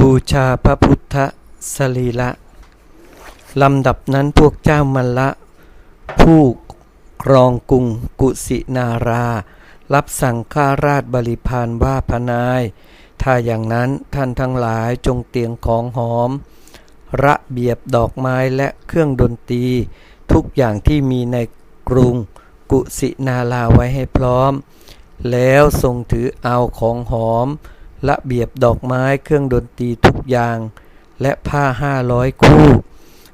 บูชาพระพุทธสรีระลำดับนั้นพวกเจ้ามัลละ ผู้ครองกรุงกุสินารา รับสั่งข้าราชบริพารว่าพนาย ถ้าอย่างนั้นท่านทั้งหลายจงเตียงของหอม ระเบียบดอกไม้และเครื่องดนตรี ทุกอย่างที่มีในกรุงกุสินาราไว้ให้พร้อม แล้วทรงถือเอาของหอม ระเบียบดอกไม้เครื่องดนตรีทุกอย่าง และผ้าห้าร้อยคู่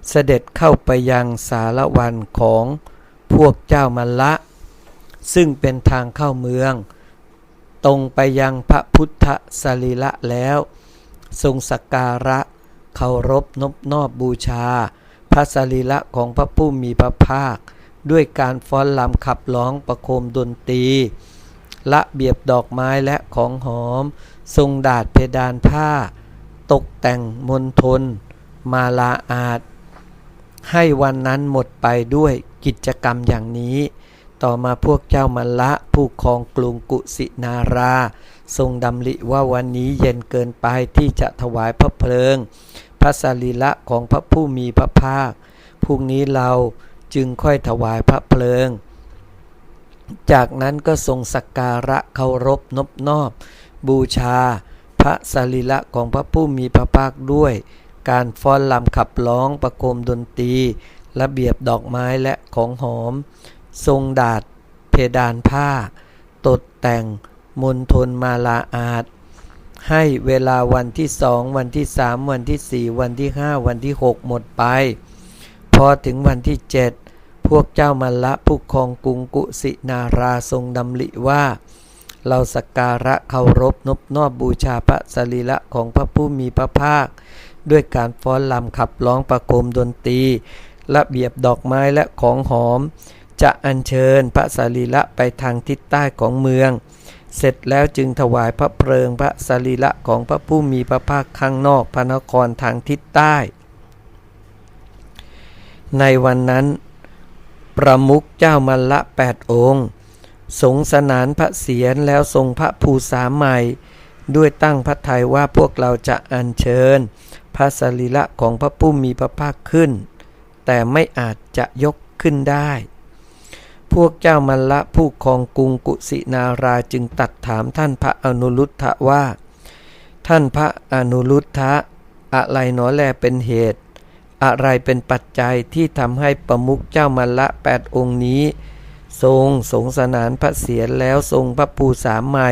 เสด็จเข้าไปยังสารวันของพวกเจ้ามัลละ ซึ่งเป็นทางเข้าเมือง ตรงไปยังพระพุทธสรีระแล้ว ทรงสักการะเคารพนบนอบบูชา พระสรีระของพระผู้มีพระภาค ด้วยการฟ้อนลำขับร้องประโคมดนตรีละเบียบดอกไม้และของหอม ทรงดาดเพดานผ้า ตกแต่งมณฑลมาลาอาจ ให้วันนั้นหมดไปด้วยกิจกรรมอย่างนี้ ต่อมาพวกเจ้ามัลละผู้ครองกรุงกุสินารา ทรงดำริว่าวันนี้เย็นเกินไปที่จะถวายพระเพลิง พระสรีระของพระผู้มีพระภาคพรุ่งนี้เราจึงค่อยถวายพระเพลิง จากนั้นก็ทรงสักการะเคารพนบนอบ บูชา พระสรีระของพระผู้มีพระภาคด้วย การฟ้อนลำขับร้องประโคมดนตรี ระเบียบดอกไม้และของหอม ทรงดาดเพดานผ้า ตดแต่งมณฑลมาลาอาจให้เวลาวันที่สองวันที่สามวันที่สี่วันที่ห้าวันที่หกหมดไป พอถึงวันที่เจ็ดพวกเจ้ามัลละผู้ครองกรุงกุสินาราทรงดำริว่า เราสักการะเคารพนบนอบบูชาพระสรีระของพระผู้มีพระภาค ด้วยการฟ้อนลำขับร้องประโคมดนตรีระเบียบดอกไม้และของหอม จะอัญเชิญพระสรีระไปทางทิศใต้ของเมือง เสร็จแล้วจึงถวายพระเพลิงพระสรีระของพระผู้มีพระภาคข้างนอกพระนครทางทิศใต้ ในวันนั้น ประมุขเจ้ามัลละแปดองค์ สงสนานพระเศียรแล้วทรงพระภูษาใหม่ ด้วยตั้งพระทัยว่าพวกเราจะอัญเชิญ พระสรีระของพระผู้มีพระภาคขึ้น แต่ไม่อาจจะยกขึ้นได้ พวกเจ้ามัลละผู้ครองกรุงกุสินาราจึงตัดถามท่านพระอนุรุทธะว่า ท่านพระอนุรุทธะอะไรหนอแลเป็นเหตุ อะไรเป็นปัจจัยที่ทำให้ประมุขเจ้ามัลละแปดองค์นี้ ทรงสงสนานพระเศียรแล้วทรงพระภูษาใหม่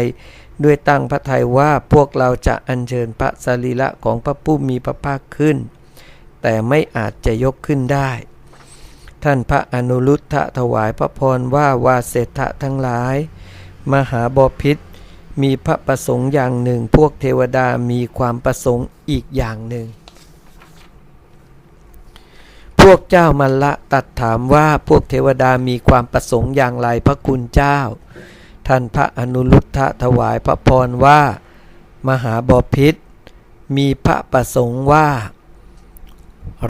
ด้วยตั้งพระทัยว่าพวกเราจะอัญเชิญพระสรีระของพระผู้มีพระภาคขึ้น แต่ไม่อาจจะยกขึ้นได้ ท่านพระอนุรุทธะถวายพระพรว่าวาเศรษฐะทั้งหลาย มหาบพิษมีพระประสงค์อย่างหนึ่ง พวกเทวดามีความประสงค์อีกอย่างหนึ่ง พวกเจ้ามัลละตัดถามว่าพวกเทวดามีความประสงค์อย่างไรพระคุณเจ้า ท่านพระอนุรุทธะถวายพระพรว่า มหาบพิษมีพระประสงค์ว่า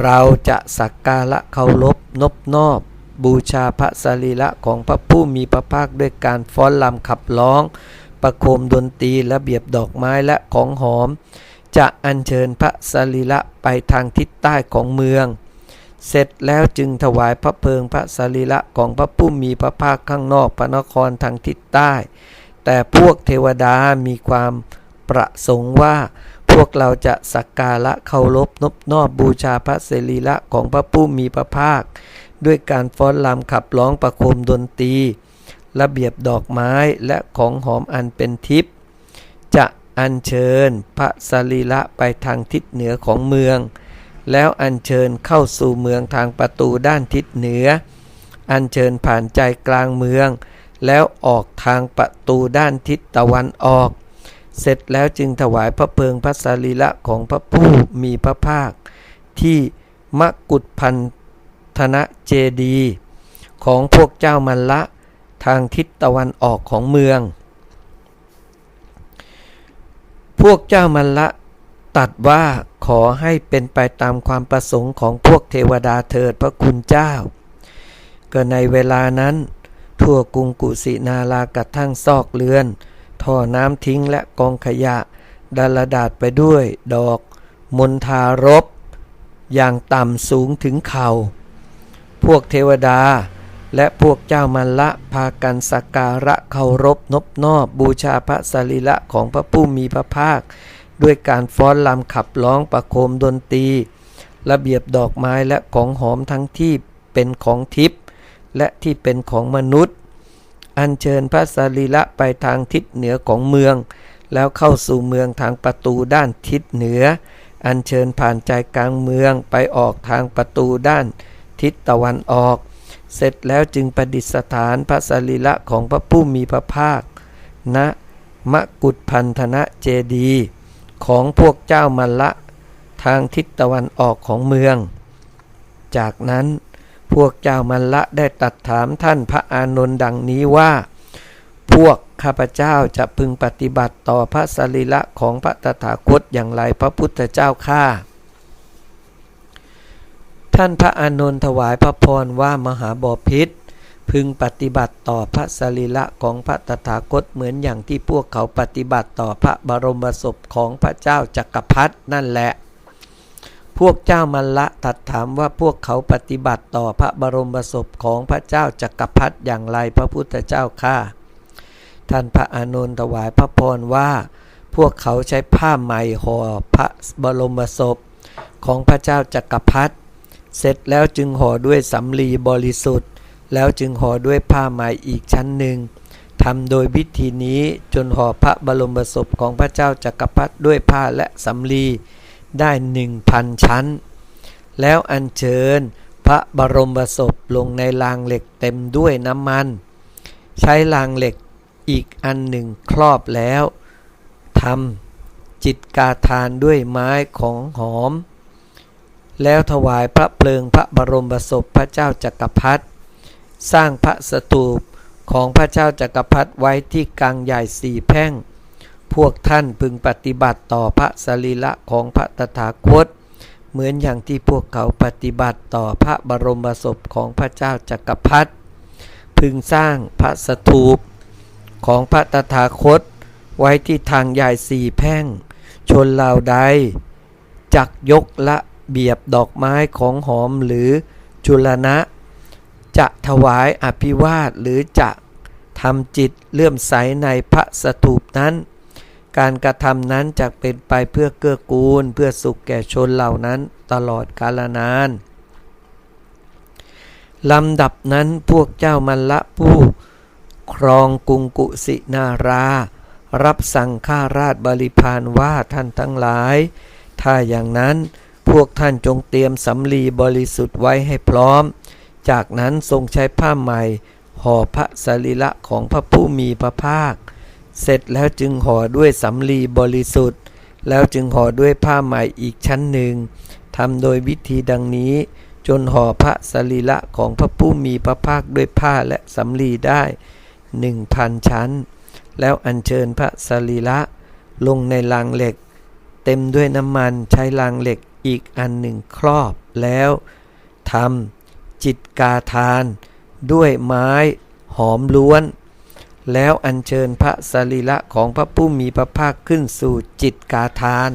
เราจะสักการะเคารพนบนอบ บูชาพระสรีระของพระผู้มีพระภาคด้วยการฟ้อนลำขับร้อง ประโคมดนตรีระเบียบดอกไม้และของหอม จะอัญเชิญพระสรีระไปทางทิศใต้ของเมือง เสร็จแล้วจึงถวายพระเพลิงพระสรีระของพระผู้มีพระภาคข้างนอกพระนครทางทิศใต้ แต่พวกเทวดามีความประสงค์ว่า พวกเราจะสักการะเคารพนบนอบบูชาพระสรีระของพระผู้มีพระภาค ด้วยการฟ้อนรำขับร้องประโคมดนตรี ระเบียบดอกไม้และของหอมอันเป็นทิพย์จะอัญเชิญพระสรีระไปทางทิศเหนือของเมือง แล้วอัญเชิญเข้าสู่เมืองทางประตูด้านทิศเหนือ อัญเชิญผ่านใจกลางเมือง แล้วออกทางประตูด้านทิศตะวันออก เสร็จแล้วจึงถวายพระเพลิงพระสรีระของพระผู้มีพระภาค ที่มกุฏพันธนะเจดี ของพวกเจ้ามันละทางทิศตะวันออกของเมือง พวกเจ้ามันละ ตัดว่าขอให้เป็นไปตามความประสงค์ของพวกเทวดาเถิดพระคุณเจ้า ก็ในเวลานั้น ทั่วกรุงกุสินารากัดทั้งซอกเรือนท่อน้ำทิ้งและกองขยะดาลดาดไปด้วยดอกมณฑารบ อย่างต่ำสูงถึงเข่า พวกเทวดาและพวกเจ้ามันละพากันสักการะเคารพนบนอบบูชาพระสรีระของพระผู้มีพระภาค ด้วยการฟ้อนลำขับร้องประโคมดนตรี ระเบียบดอกไม้และของหอมทั้งที่เป็นของทิพย์และที่เป็นของมนุษย์ อัญเชิญพระสรีระไปทางทิศเหนือของเมือง แล้วเข้าสู่เมืองทางประตูด้านทิศเหนือ อัญเชิญผ่านใจกลางเมืองไปออกทางประตูด้านทิศตะวันออก เสร็จแล้วจึงประดิษฐานพระสรีระของพระผู้มีพระภาคณะมกุฏพันธนะเจดีย์ ของพวกเจ้ามัลละทางทิศตะวันออกของเมือง จากนั้นพวกเจ้ามัลละได้ตัดถามท่านพระอานนท์ดังนี้ว่า พวกข้าพเจ้าจะพึงปฏิบัติต่อพระสรีระของพระตถาคตอย่างไรพระพุทธเจ้าข้าท่านพระอานนท์ถวายพระพรว่ามหาบอพิษ พึงปฏิบัติต่อพระสรีระของพระตถาคตเหมือนอย่างที่พวกเขาปฏิบัติต่อพระบรมศพของพระเจ้าจักรพรรดินั่นแหละ พวกเจ้ามัลละตัดถามว่าพวกเขาปฏิบัติต่อพระบรมศพของพระเจ้าจักรพรรดิอย่างไรพระพุทธเจ้าข้าท่านพระอานนท์ถวายพระพรว่า พวกเขาใช้ผ้าไหมห่อพระบรมศพของพระเจ้าจักรพรรดิเสร็จแล้วจึงห่อด้วยสำลีบริสุทธิ์ แล้วจึงห่อด้วยผ้าไหมอีกชั้นหนึ่งทำโดยวิธีนี้จนห่อพระบรมศพของพระเจ้าจักรพรรดิด้วยผ้าและสำลีได้หนึ่งพันชั้น แล้วอัญเชิญพระบรมศพลงในรางเหล็กเต็มด้วยน้ำมัน ใช้รางเหล็กอีกอันหนึ่งครอบแล้วทำจิตกาทานด้วยไม้ของหอม แล้วถวายพระเพลิงพระบรมศพพระเจ้าจักรพรรดิ สร้างพระสถูปของพระเจ้าจักรพรรดิไว้ที่กลางใหญ่สี่แพ่ง พวกท่านพึงปฏิบัติต่อพระสรีระของพระตถาคต เหมือนอย่างที่พวกเขาปฏิบัติต่อพระบรมศพของพระเจ้าจักรพรรดิพึงสร้างพระสถูปของพระตถาคต ไว้ที่ทางใหญ่สี่แพ่ง ชนเหล่าใดจักยกละเบียบดอกไม้ของหอมหรือจุลนะ จะถวายอภิวาทหรือจะทำจิตเลื่อมใสในพระสถูปนั้น การกระทำนั้นจะเป็นไปเพื่อเกื้อกูล เพื่อสุขแก่ชนเหล่านั้นตลอดกาลนานลำดับนั้นพวกเจ้ามันละผู้ ครองกรุงกุสินารา รับสั่งข้าราชบริพารว่าท่านทั้งหลาย ถ้าอย่างนั้นพวกท่านจงเตรียมสำลีบริสุทธิ์ไว้ให้พร้อม จากนั้นทรงใช้ผ้าใหม่ห่อพระสรีระของพระผู้มีพระภาค เสร็จแล้วจึงห่อด้วยสำลีบริสุทธิ์ แล้วจึงห่อด้วยผ้าใหม่อีกชั้นหนึ่งทำโดยวิธีดังนี้ จนห่อพระสรีระของพระผู้มีพระภาคด้วยผ้าและสำลีได้หนึ่งพันชั้น แล้วอัญเชิญพระสรีระลงในรางเหล็ก เต็มด้วยน้ำมันใช้รางเหล็กอีกอันหนึ่งครอบแล้วทำ จิตกาทาน ด้วยไม้หอมล้วน แล้วอัญเชิญพระสรีระของพระผู้มีพระภาคขึ้นสู่จิตกาทาน